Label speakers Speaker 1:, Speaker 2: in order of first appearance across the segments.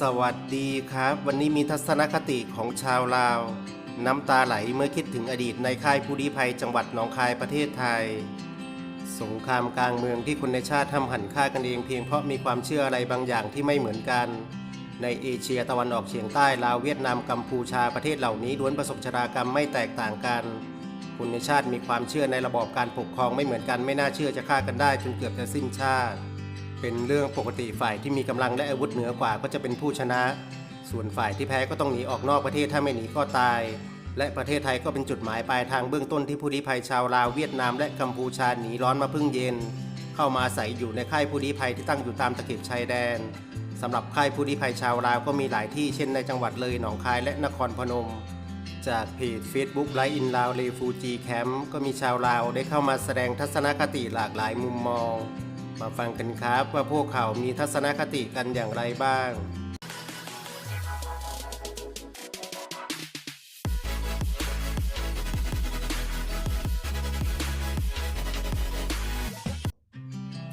Speaker 1: สวัสดีครับ วันนี้มีทัศนคติของชาวลาว น้ำตาไหลเมื่อคิดถึงอดีตในค่ายผู้ลี้ภัยจังหวัดหนองคายประเทศไทย สงครามกลางเมืองที่คนในชาติทำหันฆ่ากันเองเพียงเพราะมีความเชื่ออะไรบางอย่างที่ไม่เหมือนกัน ในเอเชียตะวันออกเฉียงใต้ลาวเวียดนามกัมพูชาประเทศเหล่านี้ล้วนประสบชะตากรรมไม่แตกต่างกัน คนในชาติมีความเชื่อในระบอบการปกครองไม่เหมือนกันไม่น่าเชื่อจะฆ่ากันได้จนเกือบจะสิ้นชาติ เป็นเรื่องปกติฝ่ายที่มีกำลังและอาวุธเหนือกว่าก็จะเป็นผู้ชนะ ส่วนฝ่ายที่แพ้ก็ต้องหนีออกนอกประเทศถ้าไม่หนีก็ตาย และประเทศไทยก็เป็นจุดหมายปลายทางเบื้องต้นที่ผู้ลี้ภัยชาวลาวเวียดนามและกัมพูชาหนีร้อนมาพึ่งเย็น เข้ามาอาศัยอยู่ในค่ายผู้ลี้ภัยที่ตั้งอยู่ตามตะเข็บชายแดนสำหรับค่ายผู้ลี้ภัยชาวลาวก็มีหลายที่เช่นในจังหวัดเลยหนองคายและนครพนม จากเพจ Facebook ไลฟ์อินลาวเลฟูจีแคมป์ก็มีชาวลาวได้เข้ามาแสดงทัศนคติหลากหลายมุมมอง มาฟังกันครับว่าพวกเขามีทัศนคติกันอย่างไรบ้าง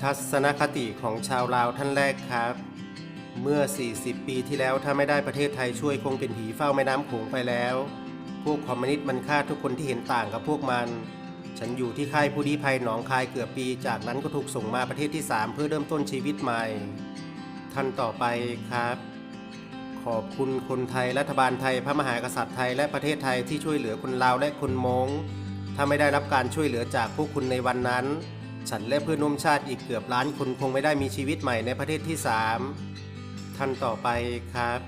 Speaker 1: ทัศนคติของชาวลาวท่านแรกครับ เมื่อ 40 ปีที่แล้วถ้าไม่ได้ประเทศไทยช่วยคงเป็นผีเฝ้าแม่น้ำโขงไปแล้ว พวกคอมมิวนิสต์มันฆ่าทุกคนที่เห็นต่างกับพวกมัน ฉันอยู่ที่ค่ายผู้ลี้ภัยหนองคายเกือบปี จากนั้นก็ถูกส่งมาประเทศที่ 3 เพื่อเริ่มต้นชีวิตใหม่ ท่านต่อไปครับ ขอบคุณคนไทยรัฐบาลไทยพระมหากษัตริย์ไทยและประเทศไทยที่ช่วยเหลือคนลาวและคนมงถ้าไม่ได้รับการช่วยเหลือจากพวกคุณในวันนั้น ฉันและเพื่อนร่วมชาติอีกเกือบล้านคนคงไม่ได้มีชีวิตใหม่ในประเทศที่ 3 ท่านต่อไปครับ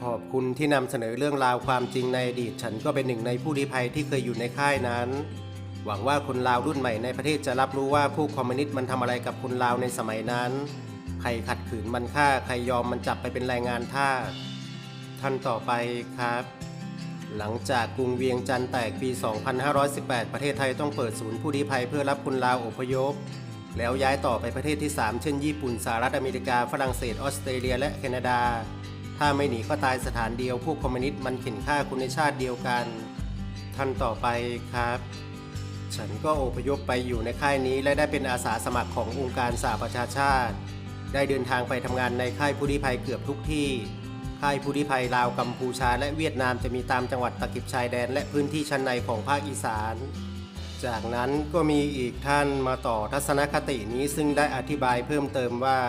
Speaker 1: ขอบคุณที่นำเสนอเรื่องราวความจริงในอดีต ฉันก็เป็นหนึ่งในผู้ลี้ภัยที่เคยอยู่ในค่ายนั้น หวังว่าคนลาวรุ่นใหม่ในประเทศจะรับรู้ว่าพวกคอมมิวนิสต์มันทำอะไรกับคนลาวในสมัยนั้น ใครขัดขืนมันฆ่า ใครยอมมันจับไปเป็นแรงงานทาสท่านต่อไปครับ หลังจากกรุงเวียงจันทร์แตกปี 2518 ประเทศไทยต้องเปิดศูนย์ผู้ลี้ภัยเพื่อรับคนลาวอพยพ แล้วย้ายต่อไปประเทศที่ 3 เช่น ญี่ปุ่น สหรัฐอเมริกา ฝรั่งเศส ออสเตรเลีย และแคนาดา ถ้าไม่หนีก็ตายสถานเดียว พวกคอมมิวนิสต์มันเข็นฆ่าคนในชาติเดียวกัน ท่านต่อไปครับ ฉันก็อพยพไปอยู่ในค่ายนี้และได้เป็นอาสาสมัครขององค์การสหประชาชาติ ได้เดินทางไปทำงานในค่ายผู้ลี้ภัยเกือบทุกที่ ค่ายผู้ลี้ภัยลาวกัมพูชา และเวียดนามจะมีตามจังหวัดตะกิบชายแดน และพื้นที่ชั้นในของภาคอีสาน จากนั้นก็มีอีกท่านมาต่อทัศนคตินี้ซึ่งได้อธิบายเพิ่มเติมว่า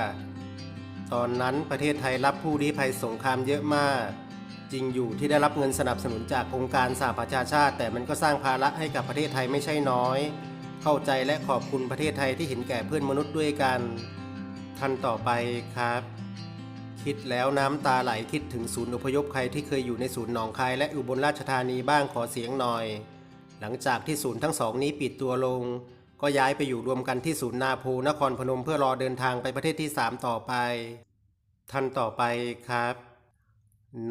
Speaker 1: ตอนนั้นประเทศไทยรับผู้ลี้ภัยสงครามเยอะมาก จริงอยู่ที่ได้รับเงินสนับสนุนจากองค์การสหประชาชาติ แต่มันก็สร้างภาระให้กับประเทศไทยไม่ใช่น้อย เข้าใจและขอบคุณประเทศไทยที่เห็นแก่เพื่อนมนุษย์ด้วยกันท่านต่อไปครับ คิดแล้วน้ำตาไหลคิดถึงศูนย์อพยพใครที่เคยอยู่ในศูนย์หนองคายและอุบลราชธานีบ้างขอเสียงหน่อย หลังจากที่ศูนย์ทั้งสองนี้ปิดตัวลง ก็ย้ายไปอยู่รวมกันที่ศูนย์นาโพนครพนมเพื่อรอเดินทางไปประเทศที่ 3 ต่อไป ท่านต่อไปครับ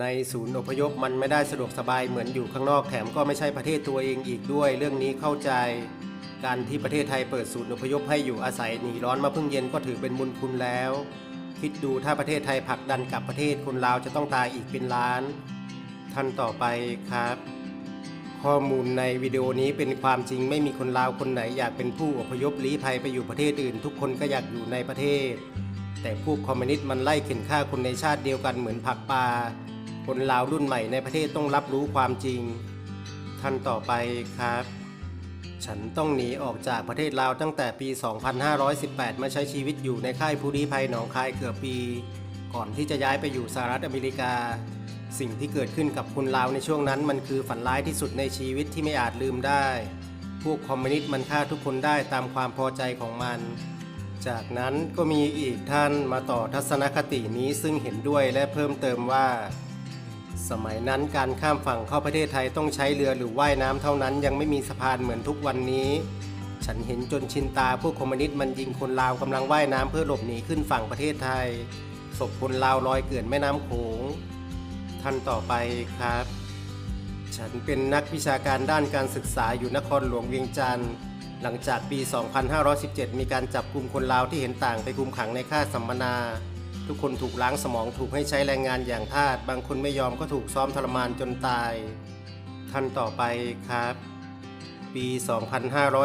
Speaker 1: ในศูนย์อพยพมันไม่ได้สะดวกสบายเหมือนอยู่ข้างนอกแถมก็ไม่ใช่ประเทศตัวเองอีกด้วย เรื่องนี้เข้าใจ การที่ประเทศไทยเปิดศูนย์อพยพให้อยู่อาศัยหนีร้อนมาพึ่งเย็นก็ถือเป็นบุญคุณแล้ว คิดดูถ้าประเทศไทยผลักดันกับประเทศคนลาวจะต้องตายอีกเป็นล้าน ท่านต่อไปครับ ข้อมูลในวิดีโอนี้เป็นความจริงไม่มีคนลาวคนไหนอยากเป็นผู้อพยพลี้ภัยไปอยู่ประเทศอื่น ทุกคนก็อยากอยู่ในประเทศ แต่พวกคอมมิวนิสต์มันไล่เข็นฆ่าคนในชาติเดียวกันเหมือนผักปลา คนลาวรุ่นใหม่ในประเทศต้องรับรู้ความจริง ท่านต่อไปครับ ฉันต้องหนีออกจากประเทศลาวตั้งแต่ปี 2518 มาใช้ชีวิตอยู่ในค่ายผู้ลี้ภัยหนองคายเกือบปี ก่อนที่จะย้ายไปอยู่สหรัฐอเมริกา สิ่งที่เกิดขึ้นกับคนลาวในช่วงนั้นมันคือฝันร้ายที่สุดในชีวิตที่ไม่อาจลืมได้ พวกคอมมิวนิสต์มันฆ่าทุกคนได้ตามความพอใจของมันจากนั้นก็มีอีกท่านมาต่อทัศนคตินี้ซึ่งเห็นด้วยและเพิ่มเติมว่า สมัยนั้นการข้ามฝั่งเข้าประเทศไทยต้องใช้เรือหรือว่ายน้ำเท่านั้นยังไม่มีสะพานเหมือนทุกวันนี้ ฉันเห็นจนชินตาพวกคอมมิวนิสต์มันยิงคนลาวกำลังว่ายน้ำเพื่อหลบหนีขึ้นฝั่งประเทศไทยศพคนลาวลอยเกลื่อนแม่น้ำโขงท่านต่อไปครับ ฉันเป็นนักวิชาการด้านการศึกษาอยู่นครหลวงเวียงจันทร์หลังจากปี 2517 มีการจับกลุ่มคนลาวที่เห็นต่างไปคุมขังในค่ายสัมมนา ทุกคนถูกล้างสมองถูกให้ใช้แรงงานอย่างทาสบางคนไม่ยอมก็ถูกซ้อมทรมานจนตาย ท่านต่อไปครับ ปี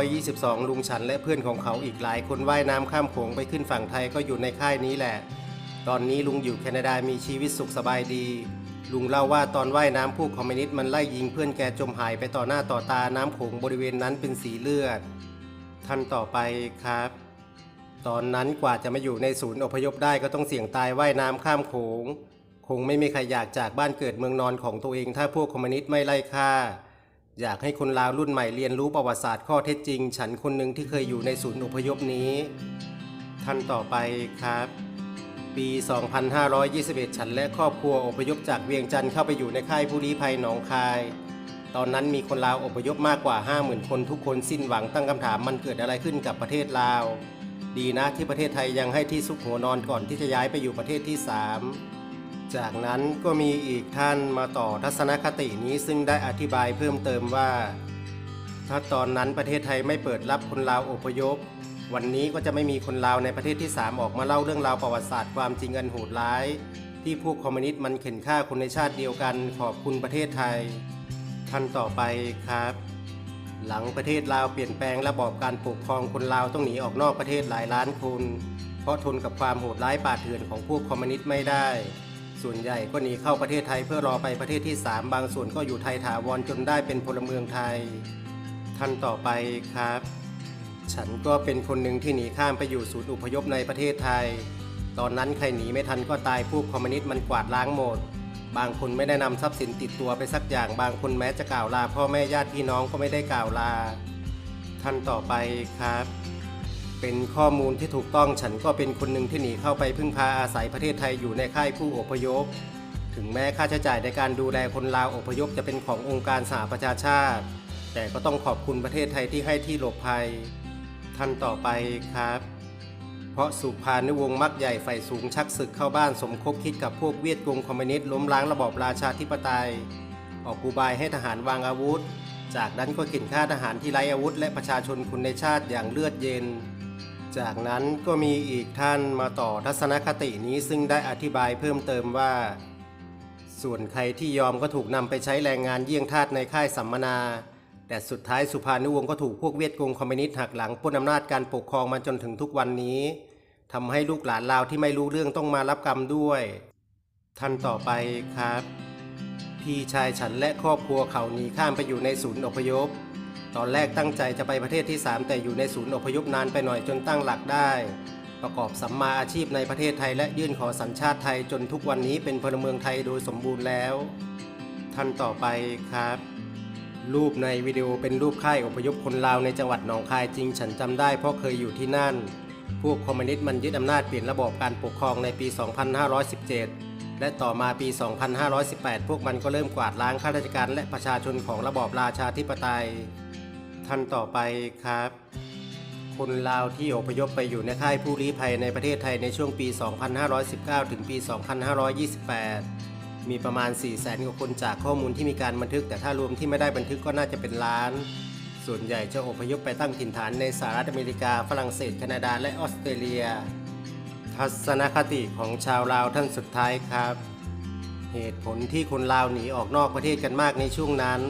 Speaker 1: 2522 ลุงฉันและเพื่อนของเขาอีกหลายคนว่ายน้ำข้ามโขงไปขึ้นฝั่งไทยก็อยู่ในค่ายนี้แหละ ตอนนี้ลุงอยู่แคนาดามีชีวิตสุขสบายดี ลุงเล่าว่าตอนว่ายน้ำพวกคอมมิวนิสต์มันไล่ยิงเพื่อนแกจมหายไปต่อหน้าต่อตาน้ำโขงบริเวณนั้นเป็นสีเลือด ท่านต่อไปครับ ตอนนั้นกว่าจะมาอยู่ในศูนย์อพยพได้ก็ต้องเสี่ยงตายว่ายน้ำข้ามโขง คงไม่มีใครอยากจากบ้านเกิดเมืองนอนของตัวเองถ้าพวกคอมมิวนิสต์ไม่ไล่ฆ่า อยากให้คนลาวรุ่นใหม่เรียนรู้ประวัติศาสตร์ข้อเท็จจริง ฉันคนหนึ่งที่เคยอยู่ในศูนย์อพยพนี้ ท่านต่อไปครับ ปี 2521 ฉันและครอบครัวอพยพจากเวียงจันทร์เข้าไปอยู่ในค่ายผู้ลี้ภัยหนองคายตอนนั้นมีคนลาวอพยพมากกว่า 50,000 คนทุกคนสิ้นหวังตั้งคำถามมันเกิดอะไรขึ้นกับประเทศลาว ดีนะที่ประเทศไทยยังให้ที่ซุกหัวนอนก่อนที่จะย้ายไปอยู่ประเทศที่ 3 จากนั้นก็มีอีกท่านมาต่อทัศนคตินี้ซึ่งได้อธิบายเพิ่มเติมว่า ถ้าตอนนั้นประเทศไทยไม่เปิดรับคนลาวอพยพ วันนี้ก็จะไม่มีคนลาวในประเทศที่ 3 ออกมาเล่าเรื่องราวประวัติศาสตร์ความจริงอันโหดร้าย ที่พวกคอมมิวนิสต์มันเข็นฆ่าคนในชาติเดียวกันขอบคุณประเทศไทยท่านต่อไปครับ หลังประเทศลาวเปลี่ยนแปลงระบอบการปกครองคนลาวต้องหนีออกนอกประเทศหลายล้านคน เพราะทนกับความโหดร้ายป่าเถื่อนของพวกคอมมิวนิสต์ไม่ได้ ส่วนใหญ่ก็หนีเข้าประเทศไทยเพื่อรอไปประเทศที่ 3 บางส่วนก็อยู่ไทยถาวรจนได้เป็นพลเมืองไทย ท่านต่อไปครับ ฉันก็เป็นคนหนึ่งที่หนีข้ามไปอยู่ศูนย์อพยพในประเทศไทย ตอนนั้นใครหนีไม่ทันก็ตายพวกคอมมิวนิสต์มันกวาดล้างหมด บางคนไม่ได้นำทรัพย์สินติดตัวไปสักอย่าง บางคนแม้จะกล่าวลา พ่อแม่ญาติพี่น้องก็ไม่ได้กล่าวลา ท่านต่อไปครับ เป็นข้อมูลที่ถูกต้องฉันก็เป็นคนหนึ่งที่หนีเข้าไปพึ่งพาอาศัยประเทศไทยอยู่ในค่ายผู้อพยพ ถึงแม้ค่าใช้จ่ายในการดูแลคนลาวอพยพจะเป็นขององค์การสหประชาชาติ แต่ก็ต้องขอบคุณประเทศไทยที่ให้ที่หลบภัย ท่านต่อไปครับ เพราะสุภานุวงศ์มักใหญ่ไฟสูงชักศึกเข้าบ้านสมคบคิดกับพวกเวียดกงคอมมิวนิสต์ล้มล้างระบอบราชาธิปไตย ออกกูบายให้ทหารวางอาวุธ จากนั้นก็ข็นฆ่าทหารที่ไร้อาวุธ และประชาชนคนในชาติอย่างเลือดเย็น จากนั้นก็มีอีกท่านมาต่อทัศนคตินี้ซึ่งได้อธิบายเพิ่มเติมว่า ส่วนใครที่ยอมก็ถูกนำไปใช้แรงงานเยี่ยงทาสในค่ายสัมมนา แต่สุดท้ายสุภานุวงศ์ก็ถูกพวกเวียดกงคอมมิวนิสต์หักหลังปล้นอำนาจการปกครองมาจนถึงทุกวันนี้ทำให้ลูกหลานลาวที่ไม่รู้เรื่องต้องมารับกรรมด้วย ท่านต่อไปครับ พี่ชายฉันและครอบครัวเขาหนีข้ามไปอยู่ในศูนย์อพยพ ตอนแรกตั้งใจจะไปประเทศที่ 3 แต่อยู่ในศูนย์อพยพนานไปหน่อยจนตั้งหลักได้ ประกอบสัมมาอาชีพในประเทศไทยและยื่นขอสัญชาติไทยจนทุกวันนี้เป็นพลเมืองไทยโดยสมบูรณ์แล้ว ท่านต่อไปครับ รูปในวิดีโอเป็นรูปค่ายอพยพคนลาวในจังหวัดหนองคายจริงฉันจำได้เพราะเคยอยู่ที่นั่น พวกคอมมิวนิสต์มันยึดอำนาจเปลี่ยนระบอบการปกครองในปี 2517 และต่อมาปี 2518 พวกมันก็เริ่มกวาดล้างข้าราชการและประชาชนของระบอบราชาธิปไตย ท่านต่อไปครับ คนลาวที่อพยพไปอยู่ในค่ายผู้ลี้ภัยในประเทศไทยในช่วงปี 2519 ถึงปี 2528 มีประมาณ 4 0 0แสนกว่าคนจากข้อมูลที่มีการบันทึก แต่ถ้ารวมที่ไม่ได้บันทึกก็น่าจะเป็นล้าน ส่วนใหญ่จะอพยพไปตั้งถิ่นฐานในสหรัฐอเมริกา ฝรั่งเศส แคนาดา และออสเตรเลีย ทัศนคติของชาวลาวท่านสุดท้ายครับ เหตุผลที่คนลาวหนีออกนอกประเทศกันมากในช่วงนั้น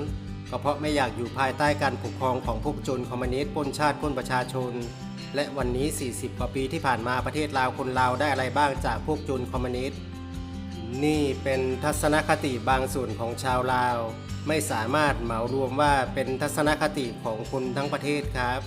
Speaker 1: ก็เพราะไม่อยากอยู่ภายใต้การปกครองของพวกโจรคอมมิวนิสต์ปล้นชาติปล้นประชาชน และวันนี้ 40 กว่าปีที่ผ่านมาประเทศลาวคนลาวได้อะไรบ้างจากพวกโจรคอมมิวนิสต์ นี่เป็นทัศนคติบางส่วนของชาวลาว ไม่สามารถเหมารวมว่าเป็นทัศนคติของคนทั้งประเทศครับ